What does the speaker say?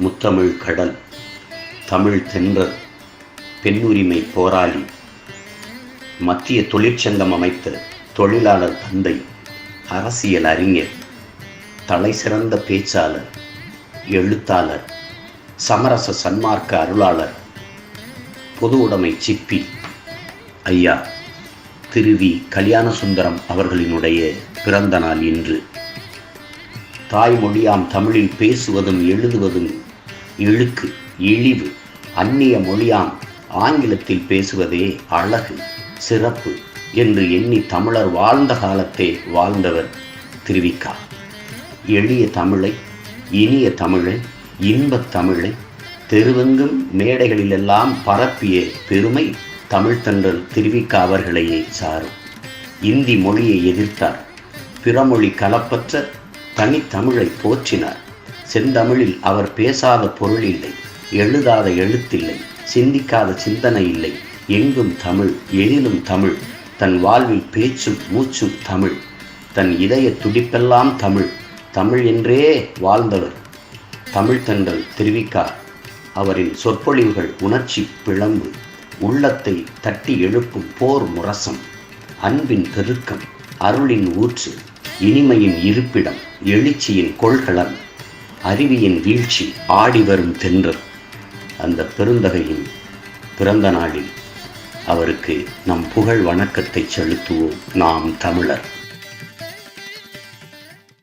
முத்தமிழ் கடல் தமிழ் தென்றல் பெண்ணுரிமை போராளி மத்திய தொழிற்சங்கம் அமைத்த தொழிலாளர் தந்தை அரசியல் அறிஞர் தலை சிறந்த பேச்சாளர் எழுத்தாளர் சமரச சன்மார்க்க அருளாளர் பொது உடைமை சிப்பி ஐயா திருவி கல்யாணசுந்தரம் அவர்களினுடைய பிறந்த நாள் இன்று. தாய்மொழியாம் தமிழில் பேசுவதும் எழுதுவதும் இழுக்கு இழிவு அந்நிய மொழியாம் ஆங்கிலத்தில் பேசுவதே அழகு சிறப்பு என்று எண்ணி தமிழர் வாழ்ந்த காலத்தே வாழ்ந்தவர் திருவிக்கா எளிய தமிழை இனிய தமிழை இன்பத் தமிழை தெருவெங்கும் மேடைகளிலெல்லாம் பரப்பிய பெருமை தமிழ்த்தன்றல் திருவிக்கா அவர்களையே சாரும். இந்தி மொழியை எதிர்த்தார். பிறமொழி கலப்பற்ற தனித்தமிழை போற்றினார். செந்தமிழில் அவர் பேசாத பொருள் இல்லை எழுதாத எழுத்தில்லை சிந்திக்காத சிந்தனை இல்லை. எங்கும் தமிழ் எழிலும் தமிழ் தன் வாழ்வில் பேச்சும் மூச்சும் தமிழ் தன் இதய துடிப்பெல்லாம் தமிழ் தமிழ் என்றே வாழ்ந்தவர் தமிழ் தண்டல் தெரிவிக்கார். அவரின் சொற்பொழிவுகள் உணர்ச்சி பிளம்பு உள்ளத்தை தட்டி எழுப்பும் போர் முரசம் அன்பின் பெருக்கம் அருளின் ஊற்று இனிமையின் இருப்பிடம் எழுச்சியின் கொள்கலன் அருவியின் வீழ்ச்சி ஆடி வரும் தென்றல். அந்த பெருந்தகையின் பிறந்த நாளில் அவருக்கு நம் புகழ் வணக்கத்தை செலுத்துவோம். நாம் தமிழர்.